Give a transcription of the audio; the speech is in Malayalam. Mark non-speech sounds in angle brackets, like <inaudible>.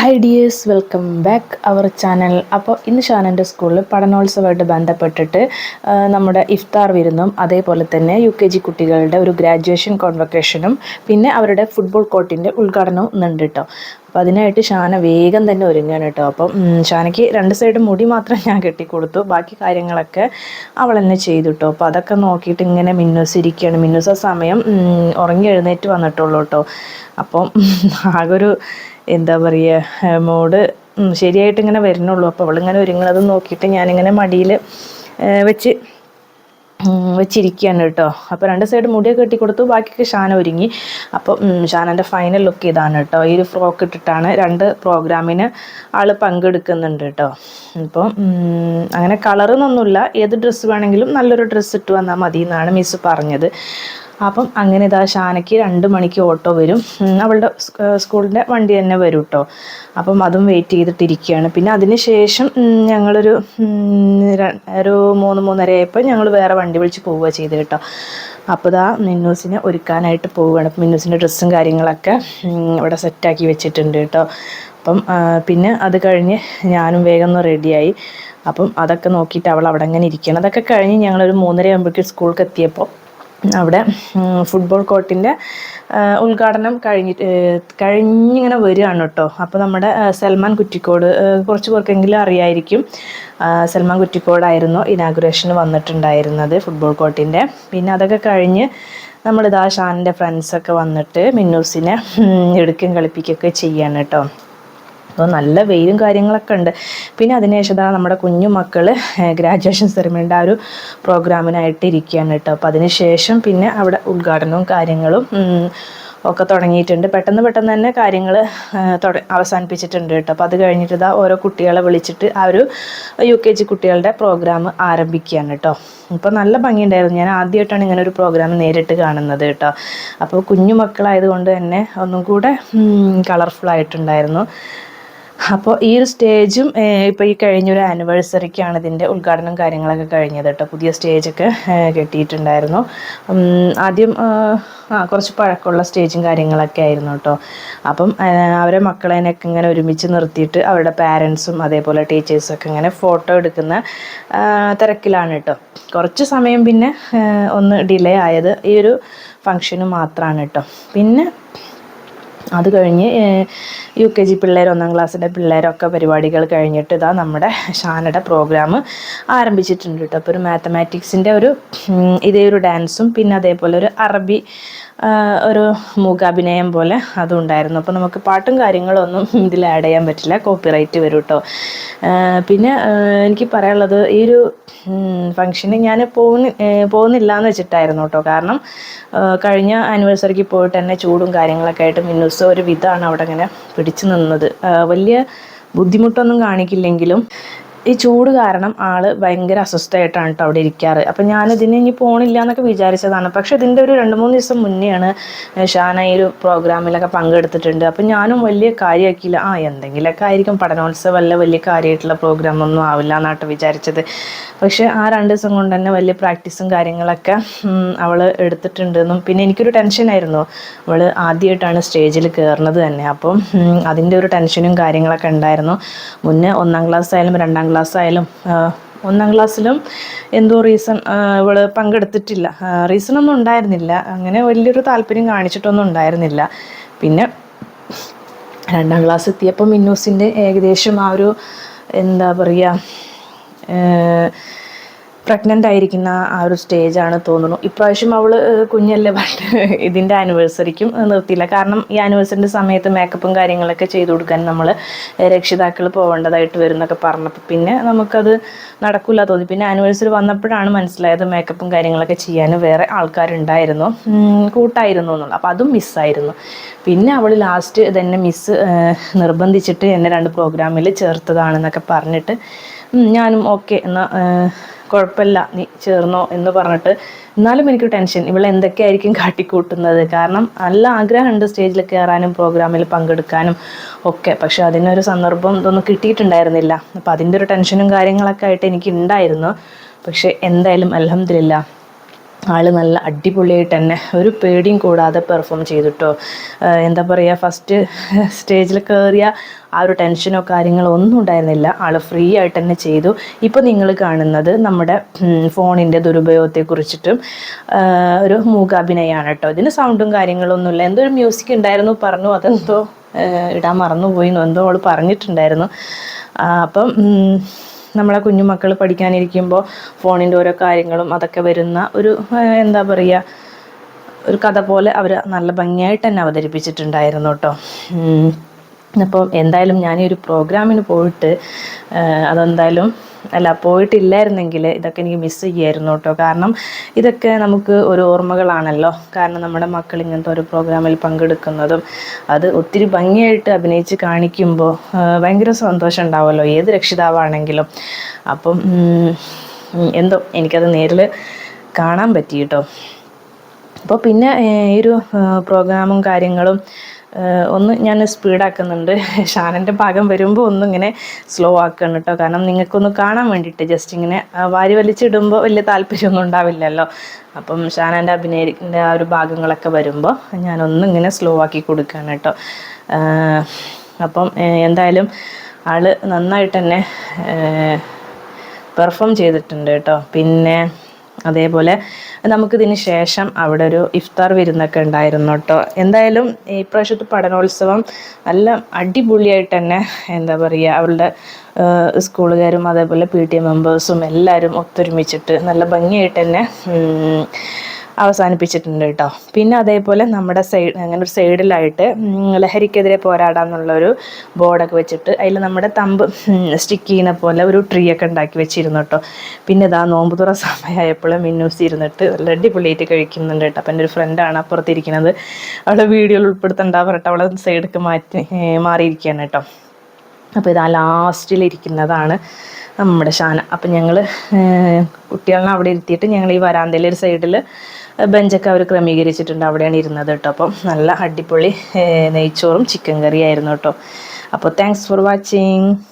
Hi dears welcome back our channel അപ്പോൾ ഇന്ന് ഷാനന്റെ സ്കൂളിൽ പഠനോത്സവമായിട്ട് ബന്ധപ്പെട്ടിട്ട് നമ്മുടെ ഇഫ്താർ വിരുന്നും അതേപോലെ തന്നെ യു കെ ജി കുട്ടികളുടെ ഒരു ഗ്രാജുവേഷൻ കോൺവക്കേഷനും പിന്നെ അവരുടെ ഫുട്ബോൾ കോർട്ടിന്റെ ഉദ്ഘാടനവും ഉണ്ട് കേട്ടോ അപ്പോൾ അതിനായിട്ട് ഷാന വേഗം തന്നെ ഒരുങ്ങാണ് കേട്ടോ അപ്പം ഷാനയ്ക്ക് രണ്ട് സൈഡ് മുടി മാത്രം ഞാൻ കെട്ടിക്കൊടുത്തു. ബാക്കി കാര്യങ്ങളൊക്കെ അവൾ തന്നെ ചെയ്തു കേട്ടോ അപ്പോൾ അതൊക്കെ നോക്കിയിട്ട് ഇങ്ങനെ മിന്നൂസ് ഇരിക്കുകയാണ് സമയം ഉറങ്ങി എഴുന്നേറ്റ് വന്നിട്ടുള്ളൂ കേട്ടോ അപ്പം ആകൊരു എന്താ പറയുക മോഡ് ശരിയായിട്ട് ഇങ്ങനെ വരുന്നുള്ളൂ. അപ്പോൾ അവളിങ്ങനെ ഒരുങ്ങുന്നത് നോക്കിയിട്ട് ഞാനിങ്ങനെ മടിയിൽ വെച്ച് വെച്ചിരിക്കുകയാണ് കേട്ടോ. അപ്പോൾ രണ്ട് സൈഡ് മുടിയൊക്കെ കെട്ടി കൊടുത്തു ബാക്കിയൊക്കെ ഷാന ഒരുങ്ങി. അപ്പോൾ ഷാനന്റെ ഫൈനൽ ലുക്ക് ഇതാണ് കേട്ടോ. ഈ ഒരു ഫ്രോക്ക് ഇട്ടിട്ടാണ് രണ്ട് പ്രോഗ്രാമിന് ആൾ പങ്കെടുക്കുന്നുണ്ട് കേട്ടോ. അപ്പോൾ അങ്ങനെ കളറെന്നൊന്നുമില്ല ഏത് ഡ്രസ്സ് വേണമെങ്കിലും നല്ലൊരു ഡ്രസ്സ് ഇട്ട് വന്നാൽ മതി എന്നാണ് മിസ് പറഞ്ഞത്. അപ്പം അങ്ങനെ ഇതാ ഷാനയ്ക്ക് രണ്ട് മണിക്ക് ഓട്ടോ വരും. അവളുടെ സ്കൂളിന്റെ വണ്ടി തന്നെ വരും കേട്ടോ അപ്പം അതും വെയിറ്റ് ചെയ്തിട്ടിരിക്കുകയാണ് പിന്നെ അതിന് ശേഷം ഞങ്ങളൊരു ഒരു മൂന്ന് മൂന്നര ആയപ്പോൾ ഞങ്ങൾ വേറെ വണ്ടി വിളിച്ച് പോവുക ചെയ്ത് കേട്ടോ അപ്പോൾ ഇതാ മിന്നൂസിനെ ഒരുക്കാനായിട്ട് പോവുകയാണ് അപ്പം മിന്നൂസിന്റെ ഡ്രസ്സും കാര്യങ്ങളൊക്കെ ഇവിടെ സെറ്റാക്കി വെച്ചിട്ടുണ്ട് കേട്ടോ അപ്പം പിന്നെ അത് കഴിഞ്ഞ് ഞാനും വേഗം ഒന്ന് റെഡിയായി അപ്പം അതൊക്കെ നോക്കിയിട്ട് അവൾ അവിടെ അങ്ങനെ ഇരിക്കണം അതൊക്കെ കഴിഞ്ഞ് ഞങ്ങളൊരു മൂന്നര ആകുമ്പോഴേക്കും സ്കൂൾക്ക് എത്തിയപ്പോൾ അവിടെ ഫുട്ബോൾ കോർട്ടിന്റെ ഉദ്ഘാടനം കഴിഞ്ഞിട്ട് കഴിഞ്ഞിങ്ങനെ വരികയാണ് കേട്ടോ. അപ്പോൾ നമ്മുടെ സൽമാൻ കുറ്റിക്കോട് കുറച്ച് പേർക്കെങ്കിലും അറിയായിരിക്കും സൽമാൻ കുറ്റിക്കോടായിരുന്നു ഇനാഗുറേഷന് വന്നിട്ടുണ്ടായിരുന്നത് ഫുട്ബോൾ കോർട്ടിന്റെ പിന്നെ അതൊക്കെ കഴിഞ്ഞ് നമ്മളിതാ ഷാനിന്റെ ഫ്രണ്ട്സൊക്കെ വന്നിട്ട് മിന്നൂസിനെ എടുക്കും കളിപ്പിക്കുകയൊക്കെ ചെയ്യാണ് കേട്ടോ. അപ്പോൾ നല്ല വെയിലും കാര്യങ്ങളൊക്കെ ഉണ്ട്. പിന്നെ അതിനുശേഷം നമ്മുടെ കുഞ്ഞു മക്കൾ ഗ്രാജുവേഷൻ സെറിമണിയുടെ ആ ഒരു പ്രോഗ്രാമിനായിട്ട് ഇരിക്കുകയാണ് കേട്ടോ. അപ്പോൾ അതിനുശേഷം പിന്നെ അവിടെ ഉദ്ഘാടനവും കാര്യങ്ങളും ഒക്കെ തുടങ്ങിയിട്ടുണ്ട്. പെട്ടെന്ന് പെട്ടെന്ന് തന്നെ കാര്യങ്ങൾ അവസാനിപ്പിച്ചിട്ടുണ്ട് കേട്ടോ. അപ്പോൾ അത് കഴിഞ്ഞിട്ട് ഇതാ ഓരോ കുട്ടികളെ വിളിച്ചിട്ട് ആ ഒരു യു കെ ജി കുട്ടികളുടെ പ്രോഗ്രാം ആരംഭിക്കുകയാണ് കേട്ടോ. ഇപ്പോൾ നല്ല ഭംഗിയുണ്ടായിരുന്നു. ഞാൻ ആദ്യമായിട്ടാണ് ഇങ്ങനെ ഒരു പ്രോഗ്രാം നേരിട്ട് കാണുന്നത് കേട്ടോ. അപ്പോൾ കുഞ്ഞു മക്കളായതുകൊണ്ട് തന്നെ ഒന്നും കൂടെ കളർഫുൾ ആയിട്ടുണ്ടായിരുന്നു. അപ്പോൾ ഈ ഒരു സ്റ്റേജും ഇപ്പോൾ ഈ കഴിഞ്ഞൊരു ആനിവേഴ്സറിക്കാണ് ഇതിന്റെ ഉദ്ഘാടനം കാര്യങ്ങളൊക്കെ കഴിഞ്ഞത് കേട്ടോ. പുതിയ സ്റ്റേജൊക്കെ കെട്ടിയിട്ടുണ്ടായിരുന്നു. ആദ്യം ആ കുറച്ച് പഴക്കമുള്ള സ്റ്റേജും കാര്യങ്ങളൊക്കെ ആയിരുന്നു കേട്ടോ. അപ്പം അവരെ മക്കളേനൊക്കെ ഇങ്ങനെ ഒരുമിച്ച് നിർത്തിയിട്ട് അവരുടെ പാരൻസും അതേപോലെ ടീച്ചേഴ്സൊക്കെ ഇങ്ങനെ ഫോട്ടോ എടുക്കുന്ന തിരക്കിലാണ് കേട്ടോ. കുറച്ച് സമയം പിന്നെ ഒന്ന് ഡിലേ ആയത് ഈ ഒരു ഫങ്ഷന് മാത്രമാണ് കേട്ടോ. പിന്നെ അത് കഴിഞ്ഞ് യു കെ ജി പിള്ളേർ ഒന്നാം ക്ലാസ്സിന്റെ പിള്ളേരൊക്കെ പരിപാടികൾ കഴിഞ്ഞിട്ട് ഇതാ നമ്മുടെ ഷാനയുടെ പ്രോഗ്രാം ആരംഭിച്ചിട്ടുണ്ട് കേട്ടോ. അപ്പോൾ ഒരു മാത്തമാറ്റിക്സിന്റെ ഒരു ഇതേ ഒരു ഡാൻസും പിന്നെ അതേപോലെ ഒരു അറബി ഒരു മൂകാഭിനയം പോലെ അതും ഉണ്ടായിരുന്നു അപ്പോൾ നമുക്ക് പാട്ടും കാര്യങ്ങളും ഒന്നും ഇതിൽ ആഡ് ചെയ്യാൻ പറ്റില്ല. കോപ്പിറൈറ്റ് വരും കേട്ടോ പിന്നെ എനിക്ക് പറയാനുള്ളത് ഈ ഒരു ഫംഗ്ഷന് ഞാൻ പോകുന്ന പോകുന്നില്ല എന്ന് വെച്ചിട്ടായിരുന്നു കേട്ടോ കാരണം കഴിഞ്ഞ ആനിവേഴ്സറിക്ക് പോയിട്ട് തന്നെ ചൂടും കാര്യങ്ങളൊക്കെ ആയിട്ട് മിന്നൂസ് ഒരു വിധമാണ് അവിടെ ഇങ്ങനെ പിടിച്ചു നിന്നത്. വലിയ ബുദ്ധിമുട്ടൊന്നും കാണിക്കില്ലെങ്കിലും ഈ ചൂട് കാരണം ആൾ ഭയങ്കര അസ്വസ്ഥമായിട്ടാണ് കേട്ടോ അവിടെ ഇരിക്കാറ്. അപ്പം ഞാനിതിന് ഇനി പോണില്ല എന്നൊക്കെ വിചാരിച്ചതാണ്. പക്ഷെ ഇതിന്റെ ഒരു രണ്ട് മൂന്ന് ദിവസം മുന്നെയാണ് ഷാന ഈ ഒരു പ്രോഗ്രാമിലൊക്കെ പങ്കെടുത്തിട്ടുണ്ട്. അപ്പം ഞാനും വലിയ കാര്യമാക്കിയില്ല ആ എന്തെങ്കിലുമൊക്കെ ആയിരിക്കും പഠനോത്സവമല്ല വലിയ കാര്യമായിട്ടുള്ള പ്രോഗ്രാം ഒന്നും ആവില്ല എന്നാട്ടോ വിചാരിച്ചത്. പക്ഷെ ആ രണ്ട് ദിവസം കൊണ്ട് തന്നെ വലിയ പ്രാക്ടീസും കാര്യങ്ങളൊക്കെ അവൾ എടുത്തിട്ടുണ്ടെന്നും പിന്നെ എനിക്കൊരു ടെൻഷനായിരുന്നു. അവൾ ആദ്യമായിട്ടാണ് സ്റ്റേജിൽ കയറുന്നത് തന്നെ. അപ്പം അതിന്റെ ഒരു ടെൻഷനും കാര്യങ്ങളൊക്കെ ഉണ്ടായിരുന്നു. മുന്നേ ഒന്നാം ക്ലാസ് ആയാലും രണ്ടാം ക്ലാസ് ആയാലും ഒന്നാം ക്ലാസ്സിലും എന്തോ റീസൺ ഇവൾ പങ്കെടുത്തിട്ടില്ല. റീസണൊന്നും ഉണ്ടായിരുന്നില്ല. അങ്ങനെ വലിയൊരു താല്പര്യം കാണിച്ചിട്ടൊന്നും ഉണ്ടായിരുന്നില്ല. പിന്നെ രണ്ടാം ക്ലാസ് എത്തിയപ്പോൾ മിന്നൂസിന്റെ ഏകദേശം ആ ഒരു എന്താ പറയുക പ്രഗ്നന്റ് ആയിരിക്കുന്ന ആ ഒരു സ്റ്റേജാണ് തോന്നുന്നു. ഇപ്രാവശ്യം അവൾ കുഞ്ഞല്ലേ പണ്ട് ഇതിന്റെ ആനിവേഴ്സറിക്കും നിർത്തിയില്ല. കാരണം ഈ ആനിവേഴ്സറിന്റെ സമയത്ത് മേക്കപ്പും കാര്യങ്ങളൊക്കെ ചെയ്തു കൊടുക്കാൻ നമ്മൾ രക്ഷിതാക്കൾ പോകേണ്ടതായിട്ട് വരും എന്നൊക്കെ പറഞ്ഞപ്പോൾ പിന്നെ നമുക്കത് നടക്കില്ല തോന്നി. പിന്നെ ആനിവേഴ്സറി വന്നപ്പോഴാണ് മനസ്സിലായത് മേക്കപ്പും കാര്യങ്ങളൊക്കെ ചെയ്യാൻ വേറെ ആൾക്കാരുണ്ടായിരുന്നു. കൂട്ടായിരുന്നു എന്നുള്ളത്. അപ്പോൾ അതും മിസ്സായിരുന്നു പിന്നെ അവൾ ലാസ്റ്റ് ഇതെന്നെ മിസ്സ് നിർബന്ധിച്ചിട്ട് എന്നെ രണ്ട് പ്രോഗ്രാമിൽ ചേർത്തതാണെന്നൊക്കെ പറഞ്ഞിട്ട് ഞാനും ഓക്കെ എന്നാൽ കുഴപ്പമില്ല നീ ചേർന്നോ എന്ന് പറഞ്ഞിട്ട് എന്നാലും എനിക്ക് ടെൻഷൻ. ഇവൾ എന്തൊക്കെയായിരിക്കും കാട്ടിക്കൂട്ടുന്നത്? കാരണം നല്ല ആഗ്രഹമുണ്ട് സ്റ്റേജിൽ കയറാനും പ്രോഗ്രാമിൽ പങ്കെടുക്കാനും ഒക്കെ. പക്ഷെ അതിനൊരു സന്ദർഭം ഇതൊന്നും കിട്ടിയിട്ടുണ്ടായിരുന്നില്ല. അപ്പോൾ അതിന്റെ ഒരു ടെൻഷനും കാര്യങ്ങളൊക്കെ ആയിട്ട് എനിക്ക് ഉണ്ടായിരുന്നു. പക്ഷേ എന്തായാലും അലഹമില്ല ആൾ നല്ല അടിപൊളിയായിട്ട് തന്നെ ഒരു പേടിയും കൂടാതെ പെർഫോം ചെയ്തിട്ടോ. എന്താ പറയുക ഫസ്റ്റ് സ്റ്റേജിൽ കയറിയ ആ ഒരു ടെൻഷനോ കാര്യങ്ങളോ ഒന്നും ഉണ്ടായിരുന്നില്ല. ആൾ ഫ്രീ ആയിട്ട് തന്നെ ചെയ്തു. ഇപ്പോൾ നിങ്ങൾ കാണുന്നത് നമ്മുടെ ഫോണിന്റെ ദുരുപയോഗത്തെക്കുറിച്ചിട്ടും ഒരു മൂകാഭിനയമാണ് കേട്ടോ ഇതിന് സൗണ്ടും കാര്യങ്ങളൊന്നുമില്ല എന്തോ ഒരു മ്യൂസിക് ഉണ്ടായിരുന്നു പറഞ്ഞു. അതെന്തോ ഇടാൻ മറന്നുപോയി എന്തോ അവൾ പറഞ്ഞിട്ടുണ്ടായിരുന്നു. അപ്പം നമ്മളെ കുഞ്ഞുമക്കൾ പഠിക്കാനിരിക്കുമ്പോൾ ഫോണിന്റെ ഓരോ കാര്യങ്ങളും അതൊക്കെ വരുന്ന ഒരു എന്താ പറയുക ഒരു കഥ പോലെ അവർ നല്ല ഭംഗിയായിട്ട് തന്നെ അവതരിപ്പിച്ചിട്ടുണ്ടായിരുന്നു കേട്ടോ അപ്പോൾ അപ്പം എന്തായാലും ഞാൻ ഈ ഒരു പ്രോഗ്രാമിന് പോയിട്ട് അതെന്തായാലും അല്ല പോയിട്ടില്ലായിരുന്നെങ്കിൽ ഇതൊക്കെ എനിക്ക് മിസ്സ് ചെയ്യായിരുന്നു കേട്ടോ കാരണം ഇതൊക്കെ നമുക്ക് ഒരു ഓർമ്മകളാണല്ലോ. കാരണം നമ്മുടെ മക്കൾ ഇങ്ങനത്തെ ഒരു പ്രോഗ്രാമിൽ പങ്കെടുക്കുന്നതും അത് ഒത്തിരി ഭംഗിയായിട്ട് അഭിനയിച്ച് കാണിക്കുമ്പോൾ ഭയങ്കര സന്തോഷം ഉണ്ടാവുമല്ലോ. ഏത് രക്ഷിതാവാണെങ്കിലും. അപ്പം എന്തോ എനിക്കത് നേരിൽ കാണാൻ പറ്റി കേട്ടോ അപ്പോൾ പിന്നെ ഈ ഒരു പ്രോഗ്രാമും കാര്യങ്ങളും ഒന്ന് ഞാൻ സ്പീഡാക്കുന്നുണ്ട്. <laughs> ഷാനന്റെ ഭാഗം വരുമ്പോൾ ഒന്നും ഇങ്ങനെ സ്ലോ ആക്കണം കേട്ടോ കാരണം നിങ്ങൾക്കൊന്ന് കാണാൻ വേണ്ടിയിട്ട് ജസ്റ്റ് ഇങ്ങനെ വാരി വലിച്ചിടുമ്പോൾ വലിയ താല്പര്യമൊന്നും ഉണ്ടാവില്ലല്ലോ. അപ്പം ഷാനന്റെ അഭിനയത്തിന്റെ ആ ഒരു ഭാഗങ്ങളൊക്കെ വരുമ്പോൾ ഞാനൊന്നും ഇങ്ങനെ സ്ലോ ആക്കി കൊടുക്കുകയാണ് കേട്ടോ അപ്പം എന്തായാലും ആൾ നന്നായിട്ട് തന്നെ പെർഫോം ചെയ്തിട്ടുണ്ട് കേട്ടോ പിന്നെ അതേപോലെ നമുക്കിതിന് ശേഷം അവിടെ ഒരു ഇഫ്താർ വിരുന്നൊക്കെ ഉണ്ടായിരുന്നു കേട്ടോ. എന്തായാലും ഈ പ്രാവശ്യത്തെ പഠനോത്സവം നല്ല അടിപൊളിയായിട്ട് തന്നെ എന്താ പറയുക അവളുടെ സ്കൂളുകാരും അതേപോലെ പി ടി എ മെമ്പേഴ്സും എല്ലാവരും ഒത്തൊരുമിച്ചിട്ട് നല്ല ഭംഗിയായിട്ട് തന്നെ അവസാനിപ്പിച്ചിട്ടുണ്ട് കേട്ടോ. പിന്നെ അതേപോലെ നമ്മുടെ സൈഡ് അങ്ങനെ ഒരു സൈഡിലായിട്ട് ലഹരിക്കെതിരെ പോരാടാന്നുള്ളൊരു ബോർഡൊക്കെ വെച്ചിട്ട് അതിൽ നമ്മുടെ തമ്പ് സ്റ്റിക്ക് ചെയ്യുന്ന പോലെ ഒരു ട്രീ ഒക്കെ ഉണ്ടാക്കി വെച്ചിരുന്നു കേട്ടോ. പിന്നെ ഇതാ നോമ്പ് തുറ സമയമായപ്പോൾ മിന്നൂസ് ഇരുന്നിട്ട് നല്ല അടിപൊളിയായിട്ട് കഴിക്കുന്നുണ്ട് കേട്ടോ. അപ്പം എന്റെ ഒരു ഫ്രണ്ടാണ് അപ്പുറത്തിരിക്കുന്നത്. അവളെ വീഡിയോയിൽ ഉൾപ്പെടുത്തണ്ട പറഞ്ഞിട്ട് അവളെ സൈഡൊക്കെ മാറ്റി മാറിയിരിക്കുകയാണ് കേട്ടോ. അപ്പോൾ ഇതാ ലാസ്റ്റിലിരിക്കുന്നതാണ് നമ്മുടെ ഷാന. അപ്പം ഞങ്ങൾ കുട്ടികളെ അവിടെ ഇരുത്തിയിട്ട് ഞങ്ങൾ ഈ വരാന്തയിലെ ഒരു സൈഡിൽ ബെഞ്ചൊക്കെ അവർ ക്രമീകരിച്ചിട്ടുണ്ട്. അവിടെയാണ് ഇരുന്നത് കേട്ടോ. അപ്പം നല്ല അടിപൊളി നെയ്ച്ചോറും ചിക്കൻ കറിയായിരുന്നു കേട്ടോ. അപ്പോൾ താങ്ക്സ് ഫോർ വാച്ചിങ്